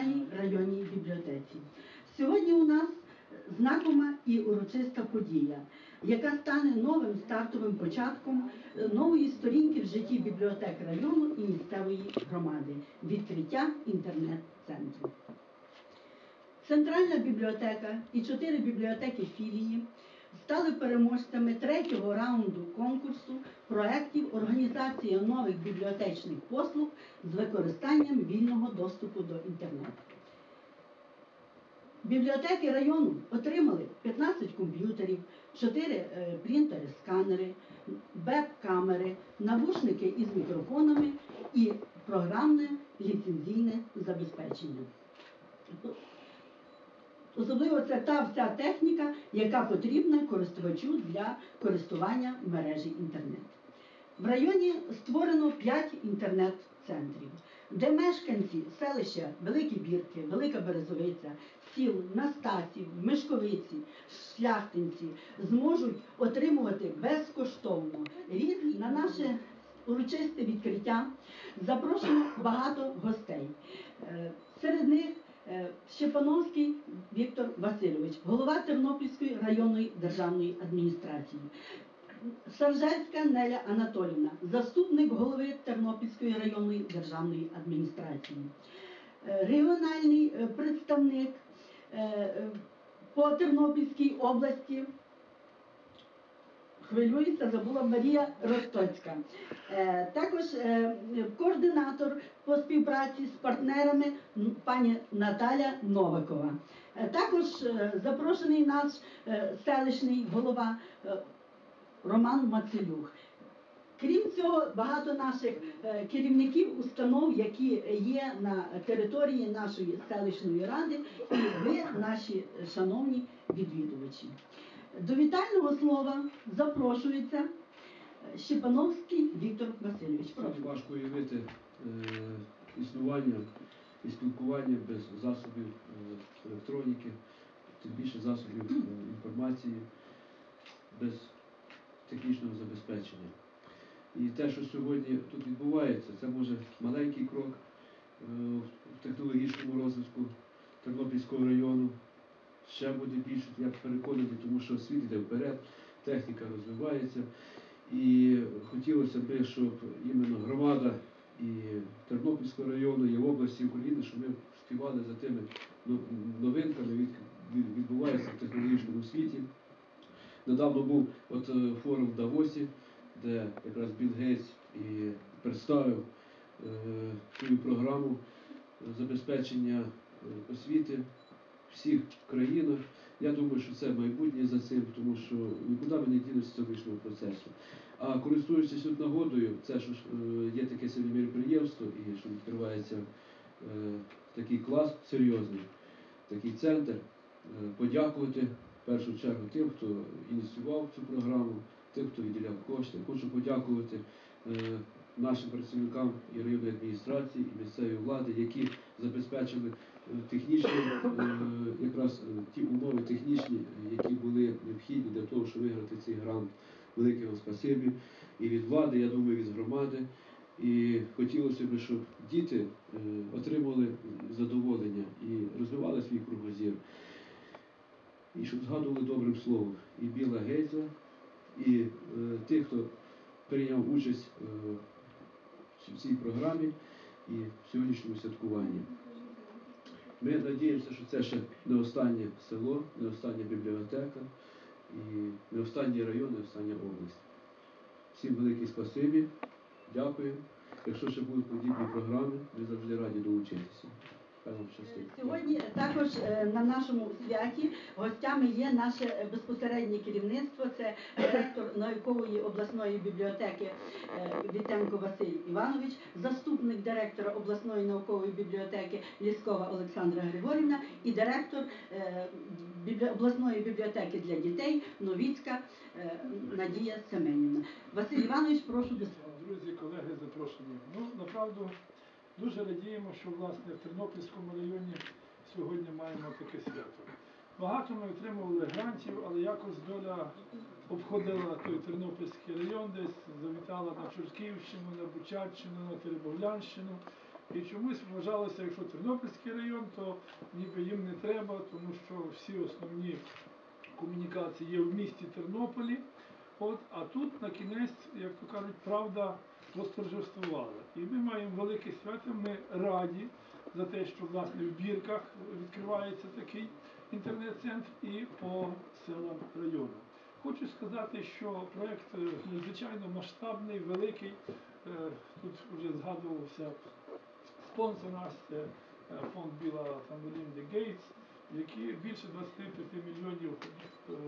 центральній районній бібліотеці. Сьогодні у нас знакома і урочиста подія, яка стане новим стартовим початком нової сторінки в житті бібліотек району і місцевої громади відкриття інтернет-центру. Центральна бібліотека і чотири бібліотеки філії стали переможцями третього раунду конкурсу проєктів організації нових бібліотечних послуг з використанням вільного доступу до інтернету. Бібліотеки району отримали 15 комп'ютерів, 4 е, принтери-сканери, веб-камери, навушники із мікрофонами і програмне ліцензійне забезпечення. Особливо це та вся техніка, яка потрібна користувачу для користування мережі інтернет. В районі створено 5 інтернет-центрів, де мешканці селища Великі Бірки, Велика Березовиця, сіл Настасів, Мишковиці, Шляхтинці зможуть отримувати безкоштовно різні на наше урочисте відкриття. Запрошено багато гостей. Е, Серед них Щепановський Віктор Васильович, голова Тернопільської районної державної адміністрації. Саржецька Неля Анатолівна, заступник голови Тернопільської районної державної адміністрації, Е, регіональний е, представник е, е, по Тернопільській області. Хвилююся, забула Марія Ростоцька. Е, Також е, координатор по співпраці з партнерами пані Наталя Новикова. Е, Також запрошений наш селищний голова Роман Мацелюк. Крім цього, багато наших керівників установ, які є на території нашої селищної ради, і ви, наші шановні відвідувачі. До вітального слова запрошується Щепановський Віктор Васильович. Прошу. Важко уявити е, існування і спілкування без засобів е, електроніки, тим більше засобів е, інформації, без технічного забезпечення. І те, що сьогодні тут відбувається, це може маленький крок в технологічному розвитку Тернопільського району. Ще буде більше, я переконаний, тому що світ йде вперед, техніка розвивається. І хотілося б, щоб іменно громада і Тернопільського району, і області України, щоб ми співали за тими ну, новинками, які відбуваються в технологічному світі. Недавно був от е, форум в Давосі, де якраз Білл Гейтс і представив е, свою програму забезпечення е, освіти всіх країнах. Я думаю, що це майбутнє за цим, тому що нікуди ми не дінемося з цього процесу. А користуючись тут нагодою, це що е, є таке сьогодні міроприємство, і що відкривається е, такий клас серйозний, такий центр, е, подякувати в першу чергу тим, хто ініціював цю програму, тим, хто виділяв кошти. Хочу подякувати е, нашим працівникам і районної адміністрації, і місцевої влади, які забезпечили е, технічні, е, якраз е, ті умови технічні, які були необхідні для того, щоб виграти цей грант. Велике вам спасибі і від влади, я думаю, від громади. І хотілося б, щоб діти отримали задоволення і розвивали свій кругозір. І щоб згадували добрим словом і Біла Гейза, і тих, хто прийняв участь в цій програмі і в сьогоднішньому святкуванні. Ми надіємося, що це ще не останнє село, не остання бібліотека і не останній район, не остання область. Всім велике спасибі, дякую. Якщо ще будуть подібні програми, ми завжди раді долучитися. Сьогодні також е, на нашому святі гостями є наше безпосереднє керівництво. Це директор наукової обласної бібліотеки е, Вітенко Василь Іванович, заступник директора обласної наукової бібліотеки Ліскова Олександра Григорівна і директор е, обласної бібліотеки для дітей Новіцька Надія Семенівна. Василь Іванович, прошу до слова. Друзі, колеги, запрошені. Ну, направду, дуже радіємо, що власне в Тернопільському районі сьогодні маємо таке свято. Багато ми отримували грантів, але якось доля обходила той Тернопільський район, десь завітала на Чортківщину, на Бучаччину, на Теребовлянщину. І чомусь вважалося, якщо Тернопільський район, то ніби їм не треба, тому що всі основні комунікації є в місті Тернополі. От, а тут на кінець, як то кажуть, правда восторжествувала. І ми маємо велике свято. Ми раді за те, що власне в бірках відкривається такий інтернет-центр і по селам району. Хочу сказати, що проект е, надзвичайно масштабний, великий. Е, Тут вже згадувався спонсор нас це е, фонд Біла та Гейтс, які більше 25 мільйонів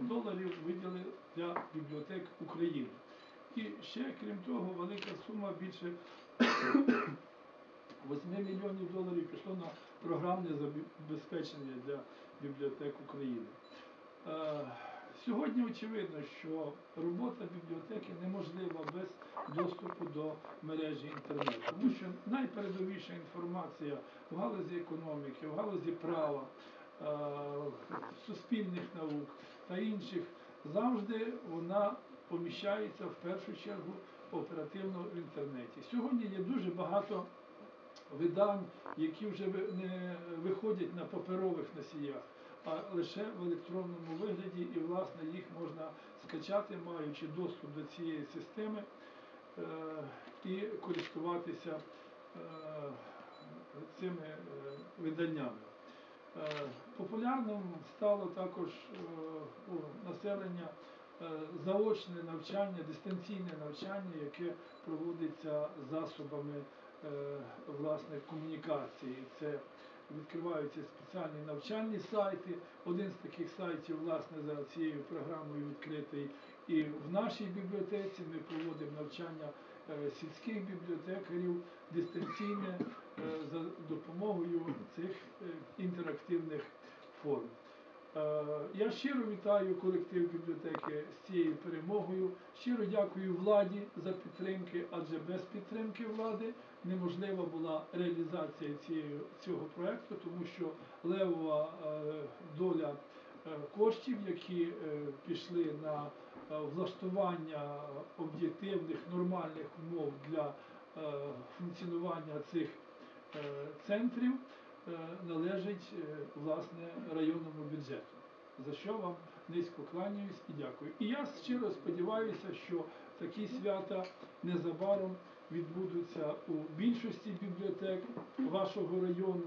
доларів виділили для бібліотек України. І ще, крім того, велика сума більше 8 мільйонів доларів пішло на програмне забезпечення для бібліотек України. Е, Сьогодні очевидно, що робота бібліотеки неможлива без доступу до мережі інтернету, тому що найпередовіша інформація в галузі економіки, в галузі права, е, суспільних наук та інших завжди вона поміщається в першу чергу оперативно в інтернеті. Сьогодні є дуже багато видань, які вже не виходять на паперових носіях, а лише в електронному вигляді, і власне їх можна скачати, маючи доступ до цієї системи е, і користуватися е, цими е, виданнями. Популярним стало також у населення заочне навчання, дистанційне навчання, яке проводиться засобами е, власне комунікації. Це відкриваються спеціальні навчальні сайти. Один з таких сайтів, власне, за цією програмою відкритий. І в нашій бібліотеці ми проводимо навчання е, сільських бібліотекарів дистанційне е, за допомогою цих е, інтерактивних форм. Е, Я щиро вітаю колектив бібліотеки з цією перемогою. Щиро дякую владі за підтримки, адже без підтримки влади неможлива була реалізація цієї, цього проекту, тому що левова е, доля е, коштів, які пішли на влаштування об'єктивних нормальних умов для функціонування цих центрів, належить е, власне районному бюджету. За що вам низько кланяюсь і дякую. І я щиро сподіваюся, що такі свята незабаром відбудуться у більшості бібліотек вашого району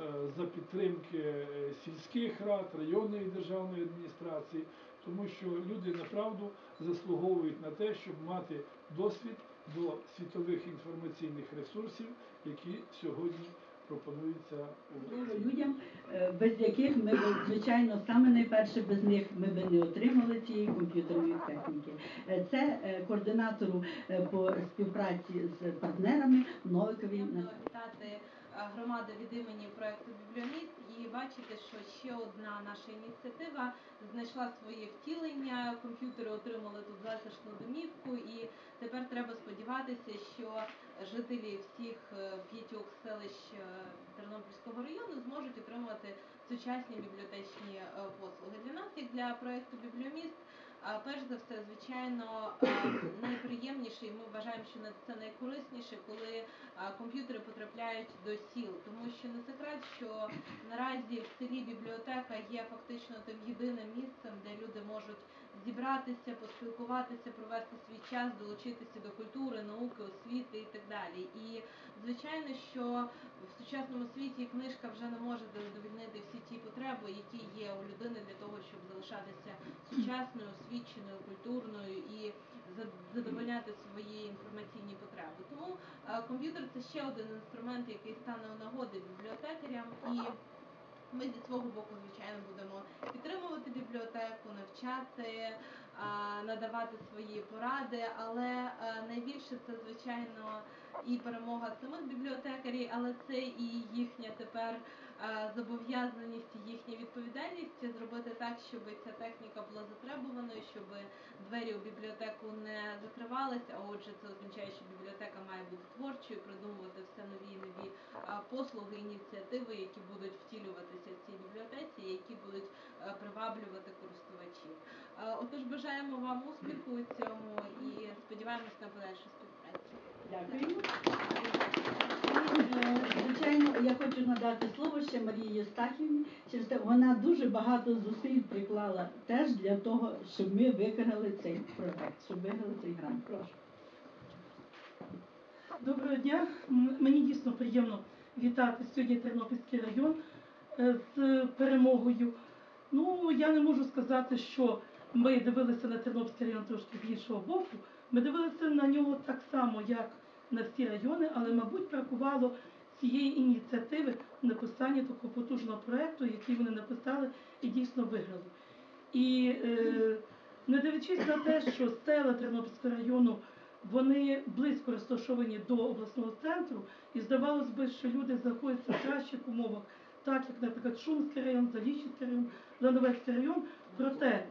е, за підтримки е, сільських рад, районної державної адміністрації, тому що люди направду заслуговують на те, щоб мати досвід до світових інформаційних ресурсів, які сьогодні пропонуються у людям, е, без яких ми б, звичайно, саме найперше без них ми би не отримали цієї комп'ютерної техніки. Е, Це е, координатору по співпраці з партнерами Новикові вітати е, громаду від імені проекту Бібліоміст і бачити, що ще одна наша ініціатива знайшла своє втілення. Комп'ютери отримали тут затишну домівку, і тепер треба сподіватися, що жителі всіх е, п'ятьох селищ е, Тернопільського району зможуть отримувати сучасні бібліотечні послуги. Для нас, як для проекту Бібліоміст, Перш за все, звичайно, найприємніше, і ми вважаємо, що це найкорисніше, коли комп'ютери потрапляють до сіл, тому що не секрет, що наразі в селі бібліотека є фактично тим єдиним місцем, де люди можуть зібратися, поспілкуватися, провести свій час, долучитися до культури, науки, освіти і так далі. І звичайно, що в сучасному світі книжка вже не може задовольнити всі ті потреби, які є у людини для того, щоб залишатися сучасною, освіченою, культурною і за- задовольняти свої інформаційні потреби. Тому е, комп'ютер це ще один інструмент, який стане у нагоди бібліотекарям і. Ми зі свого боку, звичайно, будемо підтримувати бібліотеку, навчати, надавати свої поради, але е, найбільше це, звичайно, і перемога самих бібліотекарів, але це і їхня тепер е, зобов'язаність, їхня відповідальність зробити так, щоб ця техніка була затребуваною, щоб двері у бібліотеку не закривалися. А отже, це означає, що бібліотека має бути творчою, придумувати все нові і нові послуги, ініціативи, які будуть втілюватися в цій бібліотеці, які будуть е, приваблювати користувачів. Е, Отож, бажаємо вам успіху у цьому і сподіваємось на подальшу співпрацю. Дякую. Звичайно, я хочу надати слово ще Марії Єстахівні. Через те вона дуже багато зусиль приклала теж для того, щоб ми виграли цей проект, щоб виграли цей грант. Прошу. Доброго дня. Мені дійсно приємно вітати сьогодні Тернопільський район е, з перемогою. Ну, я не можу сказати, що ми дивилися на Тернопільський район трошки з іншого боку. Ми дивилися на нього так само, як на всі райони, але, мабуть, бракувало цієї ініціативи написання такого потужного проєкту, який вони написали і дійсно виграли. І е, не дивлячись на те, що села Тернопільського району вони близько розташовані до обласного центру, і здавалось би, що люди знаходяться в кращих умовах, так як, наприклад, Шумський район, Заліщицький район, Лановецький район. Проте,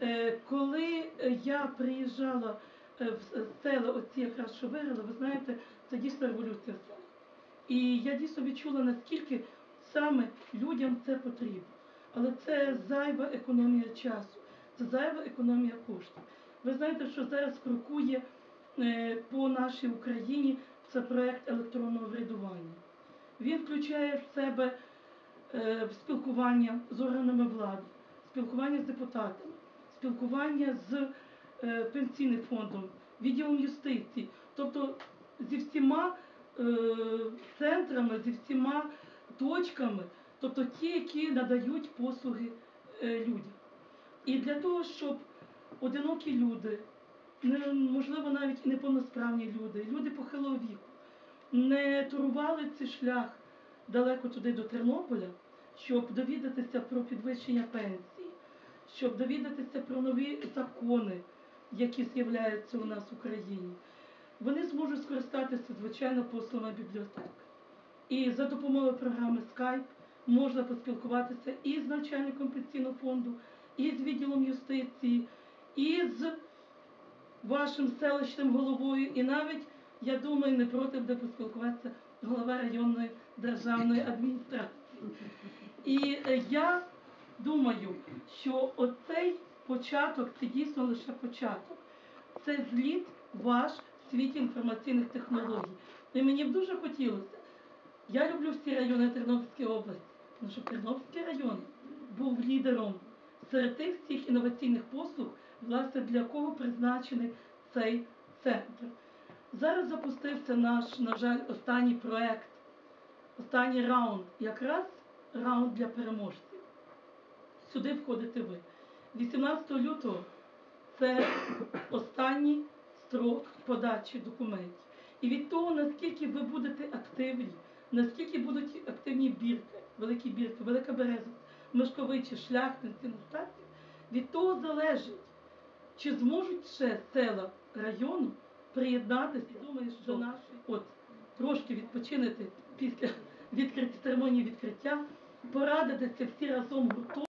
е, коли я приїжджала села, оці якраз що виграли, ви знаєте, це дійсно революція в. І я дійсно відчула, наскільки саме людям це потрібно. Але це зайва економія часу, це зайва економія коштів. Ви знаєте, що зараз крокує е, по нашій Україні це проект електронного врядування. Він включає в себе е, спілкування з органами влади, спілкування з депутатами, спілкування з е, пенсійним фондом, відділом юстиції, тобто зі всіма е, центрами, зі всіма точками, тобто ті, які надають послуги е, людям. І для того, щоб одинокі люди, можливо, навіть і неповносправні люди, люди похилого віку, не турували цей шлях далеко туди до Тернополя, щоб довідатися про підвищення пенсії, щоб довідатися про нові закони, які з'являються у нас в Україні. Вони зможуть скористатися, звичайно, послугами бібліотек. І за допомогою програми Skype можна поспілкуватися і з начальником пенсійного фонду, і з відділом юстиції, і з вашим селищним головою, і навіть, я думаю, не проти буде поспілкуватися голова районної державної адміністрації. І е, я думаю, що оцей початок це дійсно лише початок. Це зліт ваш в світі інформаційних технологій. І мені б дуже хотілося. Я люблю всі райони Тернопільської області, тому що Тернопільський район був лідером серед тих всіх інноваційних послуг, власне, для кого призначений цей центр. Зараз запустився наш, на жаль, останній проект, останній раунд, якраз раунд для переможців. Сюди входите ви. 18 лютого це останній строк подачі документів. І від того, наскільки ви будете активні, наскільки будуть активні бірки, великі бірки, велика береза, мешковичі, шляхтинці, настатці, від того залежить, чи зможуть ще села району приєднатися, думаєш, до нашої, от трошки відпочинити після відкриття церемонії відкриття, порадитися всі разом гуртом.